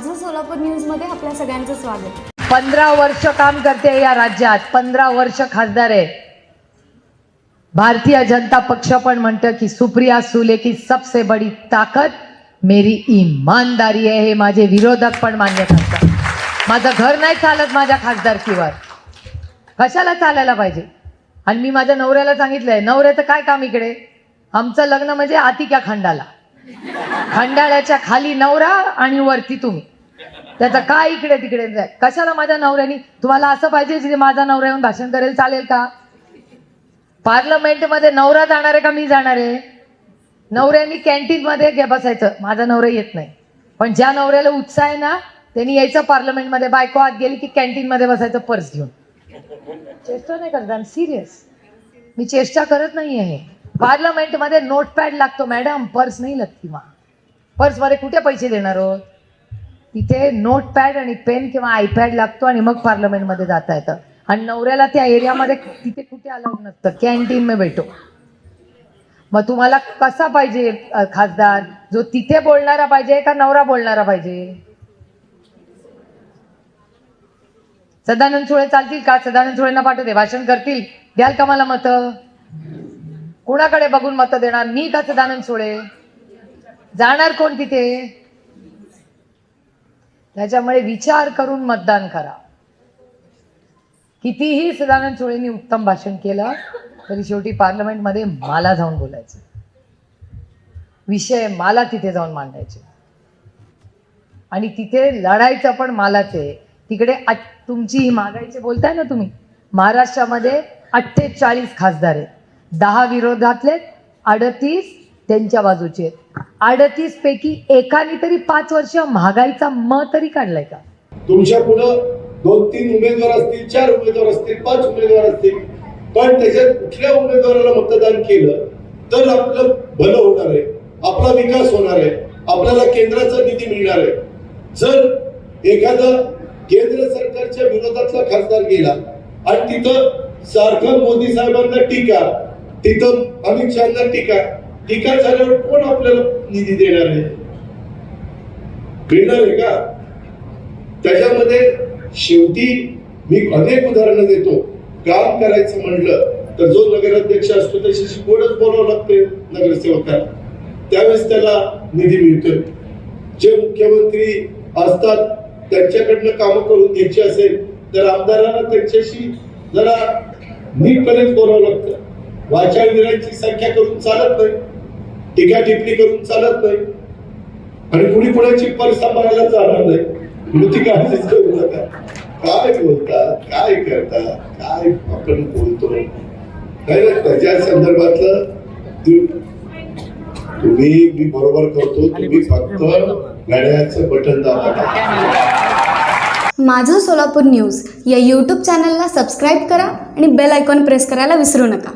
सोलापूर न्यूजमध्ये आपल्या सगळ्यांचं स्वागत. पंधरा वर्ष काम करते या राज्यात. पंधरा वर्ष खासदार आहे. भारतीय जनता पक्ष पण म्हणतं की सुप्रिया सुले की सबसे बडी ताकद मेरी इमानदारी आहे हे माझे विरोधक पण मान्य करतात. माझं घर नाही चालत माझ्या खासदारकीवर. कशाला चालायला पाहिजे? आणि मी माझ्या नवऱ्याला सांगितलंय नवऱ्याचं काय काम इकडे? आमचं लग्न म्हणजे आतिक्या खंडाला. खंडाळ्याच्या खाली नवरा आणि वरती तुम्ही. त्याचा काय इकडे तिकडे? जाय कशाला माझ्या नवऱ्यानी? तुम्हाला असं पाहिजे की माझा नवरा येऊन भाषण करेल चालेल का? पार्लमेंटमध्ये नवरा जाणार आहे का मी जाणार आहे? नवऱ्यांनी कॅन्टीनमध्ये घे बसायचं. माझा नवरा येत नाही. पण ज्या नवऱ्याला उत्साह आहे ना त्यांनी यायचं पार्लमेंटमध्ये. बायको आत गेली की कॅन्टीनमध्ये बसायचं पर्स घेऊन. चेष्टा नाही करत. सिरियस मी चेष्टा करत नाही आहे पार्लमेंटमध्ये नोटपॅड लागतो मॅडम. पर्स नाही लागती मा पर्समध्ये कुठे पैसे देणार आहोत तिथे नोटपॅड आणि पेन किंवा आयपॅड लागतो आणि मग पार्लमेंटमध्ये जाता येतं. आणि नवऱ्याला त्या एरियामध्ये तिथे कुठे अलाउड नसतं. कॅन्टीन मे भेटो. मग तुम्हाला कसा पाहिजे खासदार? जो तिथे बोलणारा पाहिजे का नवरा बोलणारा पाहिजे? सदानंद सुळे चालतील का? सदानंद सुळेंना पाठवते. भाषण करतील. द्याल का मला मतं? कुणाकडे बघून मतं देणार? मी का सदानंद सोळे? जाणार कोण तिथे? त्याच्यामुळे विचार करून मतदान करा. कितीही सदानंद सोळेंनी उत्तम भाषण केलं तरी शेवटी पार्लमेंटमध्ये मला जाऊन बोलायचं. विषय मला तिथे जाऊन मांडायचे. आणि तिथे लढायचं पण मालाच आहे. तिकडे तुमची ही मागायचे बोलताय ना तुम्ही? महाराष्ट्रामध्ये अठ्ठेचाळीस खासदार आहेत. दहा विरोधातले अडतीस त्यांच्या बाजूचे. अडतीस पैकी एकाने तरी पाच वर्ष महागाईचा म तरी काढलाय का? तुमच्या पुढं दोन तीन उमेदवार असतील चार उमेदवार असतील पाच उमेदवार असतील पण त्याच्यात कुठल्या उमेदवाराला मतदान केलं तर आपलं भलं होणार आहे आपला विकास होणार आहे आपल्याला केंद्राचा निधी मिळणार आहे. जर एखादा केंद्र सरकारच्या विरोधातला खासदार गेला आणि तिथं सारखं मोदी साहेबांना टीका तिथं अमित शहाना टीका टीका झाल्यावर कोण आपल्याला निधी देणार आहे? मिळणार आहे का? त्याच्यामध्ये शेवटी मी अनेक उदाहरणं देतो. काम करायचं म्हणलं तर जो नगराध्यक्ष असतो त्याच्याशी गोडच बोलावं लागते नगरसेवकाला. त्यावेळेस त्याला निधी मिळतोय. जे मुख्यमंत्री असतात त्यांच्याकडनं कामं करून घ्यायची असेल तर आमदारांना त्यांच्याशी जरा नीटपणेच बोलावं लागतं. वाचाळवीरांची संख्या करून चालत नाही. टीका टिप्पणी करून चालत नाही. आणि कुणी कुणाची पर सांभाळायला जाणार नाही. म्हणून काळजीच करू नका. काय बोलतात? काय करतात? काय आपण बोलतो काय त्याच्या संदर्भातलं? तुम्ही मी बरोबर करतो. तुम्ही फक्त गाड्याचं बटन दाबा. माझं सोलापूर न्यूज या यूट्यूब चॅनलला सबस्क्राईब करा आणि बेल आयकॉन प्रेस करायला विसरू नका.